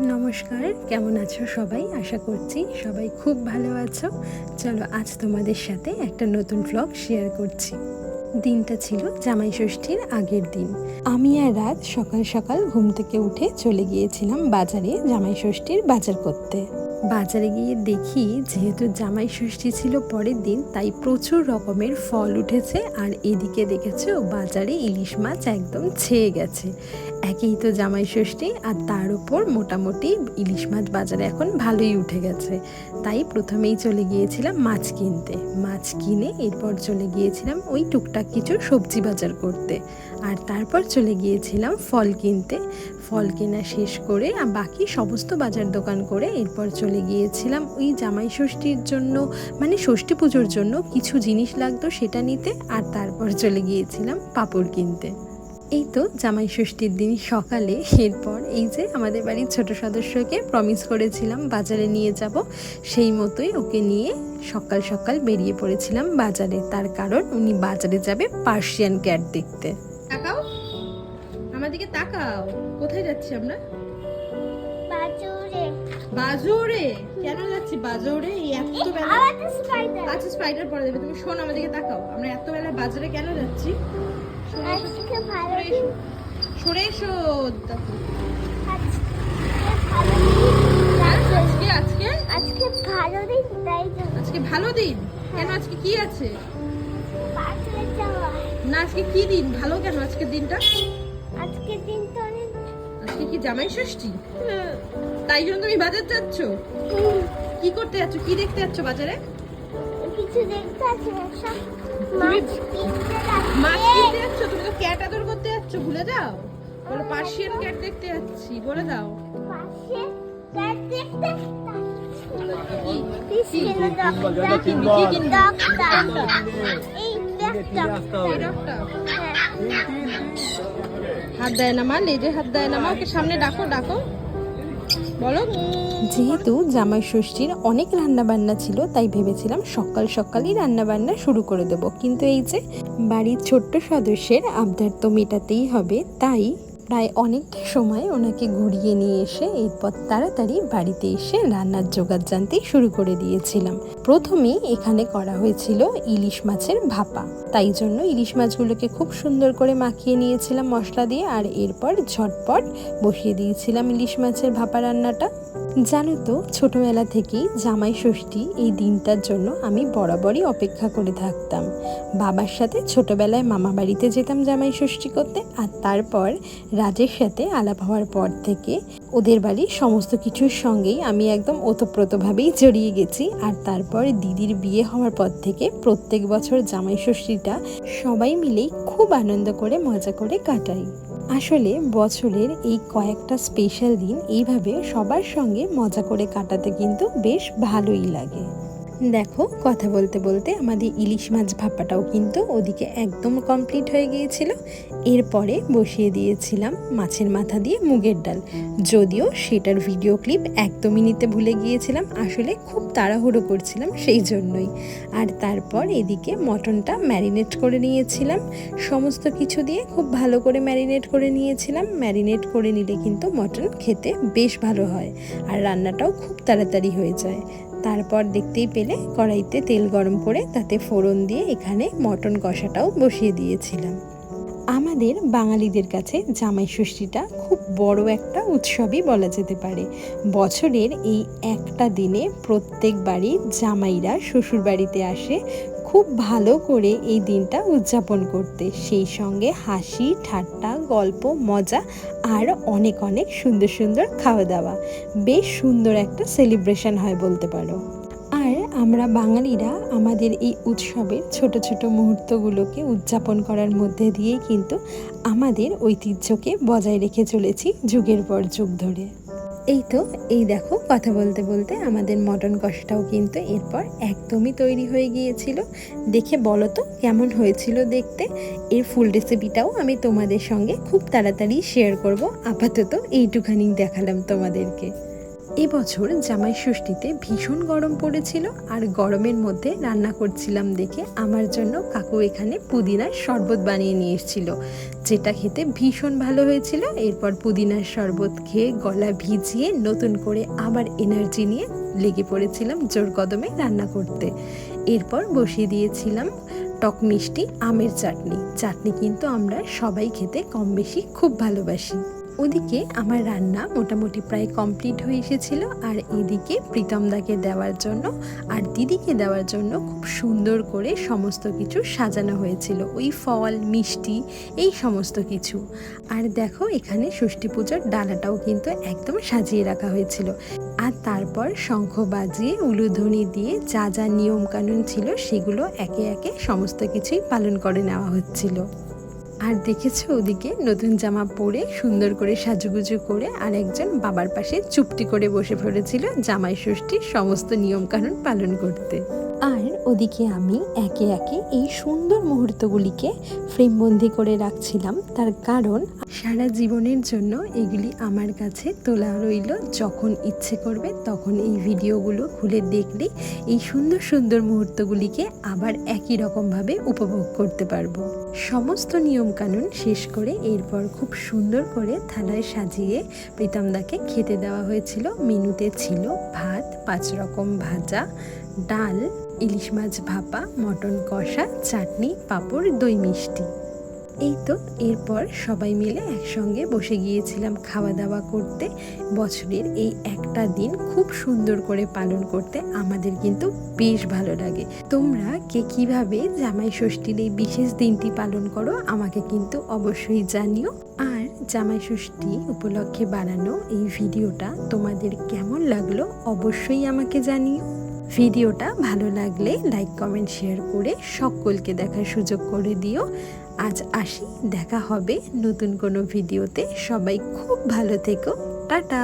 নমস্কার, কেমন আছো সবাই? আশা করছি সবাই খুব ভালো আছো। চলো আজ তোমাদের সাথে একটা নতুন ব্লগ শেয়ার করছি। দিনটা ছিল জামাই ষষ্ঠীর আগের দিন। আমি আর রাত সকাল সকাল ঘুম থেকে উঠে চলে গিয়েছিলাম বাজারে জামাই ষষ্ঠীর বাজার করতে। বাজারে গিয়ে দেখি যেহেতু জামাই ষষ্ঠী ছিল পরের দিন, তাই প্রচুর রকমের ফল উঠেছে আর এদিকে দেখেছ বাজারে ইলিশ মাছ একদম ছেয়ে গেছে। একেই তো জামাই ষষ্ঠী আর তার উপর মোটামুটি ইলিশ মাছ বাজারে এখন ভালোই উঠে গেছে। তাই প্রথমেই চলে গিয়েছিলাম মাছ কিনতে। মাছ কিনে এরপর চলে গিয়েছিলাম ওই টুকটাক কিছু সবজি বাজার করতে। আর তারপর চলে গিয়েছিলাম ফল কিনতে। ফল কেনা শেষ করে আর বাকি সমস্ত বাজার দোকান করে এরপর চলে গিয়েছিলাম ওই জামাই ষষ্ঠীর জন্য মানে ষষ্ঠী পুজোর জন্য কিছু জিনিস লাগতো সেটা নিতে। আর তারপর চলে গিয়েছিলাম পাঁপড় কিনতে। এই তো জামাই ষষ্ঠীর দিন সকালে। এরপর এই যে আমাদের বাড়ির ছোট সদস্যকে প্রমিস করেছিলাম বাজারে নিয়ে যাব সেই মতোই ওকে নিয়ে সকাল সকাল বেরিয়ে পড়েছিলাম বাজারে। তার কারণ উনি বাজারে যাবে পার্সিয়ান ক্যাট দেখতে। তাকাও। আমাদেরকে তাকাও। কোথায় যাচ্ছি আমরা? বাজুরে। কেন যাচ্ছি বাজৌরে? এত বেলা আচ্ছা স্পাইডার পরে দেবে তুমি শোন আমাদেরকে তাকাও। আমরা এত বেলা বাজারে কেন যাচ্ছি? সরে এসো, আজকে। আজকে? আজকে আজকে আজকে ভালো দিন? আজকে কেন আজকে কি আছে? না আজকে কি দিন? ভালো কেন আজকের দিনটা? আজকে আজকে কি জামাই তাই জন্য তুমি বাজার যাচ্ছ? কি করতে যাচ্ছ? কি দেখতে যাচ্ছ বাজারে? কিছু দেখতে সব মাছ কিনতে যাচ্ছে? তুমি তো ক্যাট আদর করতে যাচ্ছ ভুলে যাও। বলো পার্সিয়ান ক্যাট দেখতে যাচ্ছি বলে দাও? হ্যাঁ হাত দেয় না মা লেজে হাত দেয় না মা ওকে সামনে ডাকো ডাকো। যেহেতু জামাই ষষ্ঠীর অনেক রান্না বান্না ছিল, তাই ভেবেছিলাম সকাল সকালই রান্না বান্না শুরু করে দেব। কিন্তু এই যে বাড়ির ছোট্ট সদস্যের আবদার তো মেটাতেই হবে, তাই প্রায় অনেকটা সময় ওনাকে ঘুরিয়ে নিয়ে এসে এরপর তাড়াতাড়ি বাড়িতে এসে রান্নার জোগাড় জানতে শুরু করে দিয়েছিলাম। প্রথমেই এখানে করা হয়েছিল ইলিশ মাছের ভাপা। তাই জন্য ইলিশ মাছগুলোকে খুব সুন্দর করে মাখিয়ে নিয়েছিলাম মশলা দিয়ে আর এরপর ঝটপট বসিয়ে দিয়েছিলাম ইলিশ মাছের ভাপা রান্নাটা। জানো তো, ছোটোবেলা থেকেই জামাই ষষ্ঠী এই দিনটার জন্য আমি বরাবরই অপেক্ষা করে থাকতাম। বাবার সাথে ছোটবেলায় মামা বাড়িতে যেতাম জামাই ষষ্ঠী করতে আর তারপর রাজের সাথে আলাপ হওয়ার পর থেকে ওদের বাড়ির সমস্ত কিছুর সঙ্গেই আমি একদম ওতপ্রোতভাবেই জড়িয়ে গেছি আর তারপর দিদির বিয়ে হওয়ার পর থেকে প্রত্যেক বছর জামাই ষষ্ঠীটা সবাই মিলেই খুব আনন্দ করে, মজা করে কাটাই। আসলে বছরের এই কয়েকটা স্পেশাল দিন এইভাবে সবার সঙ্গে মজা করে কাটাতে কিন্তু বেশ ভালোই লাগে। দেখো, কথা বলতে বলতে আমাদের ইলিশ মাছ ভাপাটাও কিন্তু ওদিকে একদম কমপ্লিট হয়ে গিয়েছিল। এরপরে বসিয়ে দিয়েছিলাম মাছের মাথা দিয়ে মুগের ডাল। যদিও সেটার ভিডিও ক্লিপ একদমই নিতে ভুলে গিয়েছিলাম, আসলে খুব তাড়াহুড়ো করছিলাম সেই জন্যই। আর তারপর এদিকে মটনটা ম্যারিনেট করে নিয়েছিলাম। সমস্ত কিছু দিয়ে খুব ভালো করে ম্যারিনেট করে নিয়েছিলাম। ম্যারিনেট করে নিলে কিন্তু মটন খেতে বেশ ভালো হয়। আর রান্নাটাও খুব তাড়াতাড়ি হয়ে যায়। তারপর দেখতেই পেলে কড়াইতে তেল গরম করে তাতে ফোড়ন দিয়ে এখানে মটন কষাটাও বসিয়ে দিয়েছিলাম। আমাদের বাঙালিদের কাছে জামাই ষষ্ঠীটা খুব বড় একটা উৎসবই বলা যেতে পারে। বছরের এই একটা দিনে প্রত্যেক বাড়ির জামাইরা শ্বশুর বাড়িতে আসে খুব ভালো করে এই দিনটা উদযাপন করতে। সেই সঙ্গে হাসি, ঠাট্টা, গল্প, মজা আর অনেক অনেক সুন্দর সুন্দর খাওয়া দাওয়া বেশ সুন্দর একটা সেলিব্রেশন হয় বলতে পারো। আর আমরা বাঙালিরা আমাদের এই উৎসবের ছোট ছোট মুহূর্তগুলোকে উদযাপন করার মধ্যে দিয়েই কিন্তু আমাদের ঐতিহ্যকে বজায় রেখে চলেছি যুগের পর যুগ ধরে। এই তো, এই দেখো, কথা বলতে বলতে আমাদের মটন কষাটাও কিন্তু এরপর একদমই তৈরি হয়ে গিয়েছিল। দেখে বলো তো, কেমন হয়েছিল দেখতে? এর ফুল রেসিপিটাও আমি তোমাদের সঙ্গে খুব তাড়াতাড়ি শেয়ার করব। আপাতত এইটুখানি দেখালাম তোমাদেরকে। এবছর জামাই ষষ্ঠীতে ভীষণ গরম পড়েছিল আর গরমের মধ্যে রান্না করছিলাম দেখে আমার জন্য কাকু এখানে পুদিনার শরবত বানিয়ে নিয়ে এসেছিল, যেটা খেতে ভীষণ ভালো হয়েছিল। এরপর পুদিনার শরবত খেয়ে গলা ভিজিয়ে নতুন করে আবার এনার্জি নিয়ে লেগে পড়েছিলাম জোর কদমে রান্না করতে। এরপর বসিয়ে দিয়েছিলাম টক মিষ্টি, আমের চাটনি। চাটনি কিন্তু আমরা সবাই খেতে কম বেশি খুব ভালোবাসি। ওদিকে আমার রান্না মোটামুটি প্রায় কমপ্লিট হয়ে এসেছিল আর এদিকে প্রীতমদাকে দেওয়ার জন্য আর দিদিকে দেওয়ার জন্য খুব সুন্দর করে সমস্ত কিছু সাজানো হয়েছিল। ওই ফল, মিষ্টি, এই সমস্ত কিছু। আর দেখো এখানে ষষ্ঠী পুজোর ডালাটাও কিন্তু একদম সাজিয়ে রাখা হয়েছিল। আর তারপর শঙ্খ বাজিয়ে, উলুধ্বনি দিয়ে যা যা নিয়মকানুন ছিল সেগুলো একে একে সমস্ত কিছুই পালন করে নেওয়া হচ্ছিল। আর দেখেছ ওদিকে? নতুন জামা পরে সুন্দর করে সাজুগুজু করে আর একজন বাবার পাশে চুপটি করে বসে পড়েছিল জামাই ষষ্ঠীর সমস্ত নিয়মকানুন পালন করতে। আর ওদিকে আমি একে একে এই সুন্দর মুহূর্তগুলিকে ফ্রেমবন্দি করে রাখছিলাম, তার কারণ সারা জীবনের জন্য এগুলি আমার কাছে তোলা রইল। যখন ইচ্ছে করবে তখন এই ভিডিওগুলো খুলে দেখলে এই সুন্দর সুন্দর মুহূর্তগুলিকে আবার একই রকমভাবে উপভোগ করতে পারব। সমস্ত নিয়মকানুন শেষ করে এরপর খুব সুন্দর করে থালায় সাজিয়ে প্রীতমদাকে খেতে দেওয়া হয়েছিল। মেনুতে ছিল ভাত, পাঁচ রকম ভাজা, ডাল ইলিশ মাছ ভাপা, মটন কষা, চাটনি, পাঁপড়, দই মিষ্টি। এই তো এরপর সবাই মিলে একসঙ্গে বসে গিয়েছিলাম খাওয়া দাওয়া করতে। বছরের এই একটা দিন খুব সুন্দর করে পালন করতে আমাদের কিন্তু বেশ ভালো লাগে। তোমরা কে কীভাবে জামাই ষষ্ঠীর এই বিশেষ দিনটি পালন করো আমাকে কিন্তু অবশ্যই জানিও। আর জামাই ষষ্ঠী উপলক্ষে বানানো এই ভিডিওটা তোমাদের কেমন লাগল অবশ্যই আমাকে জানিও। ভিডিওটা ভালো লাগলে লাইক, কমেন্ট, শেয়ার করে সকলকে দেখার সুযোগ করে দিও। আজ আসি, দেখা হবে নতুন কোনো ভিডিওতে। সবাই খুব ভালো থেকো। টাটা!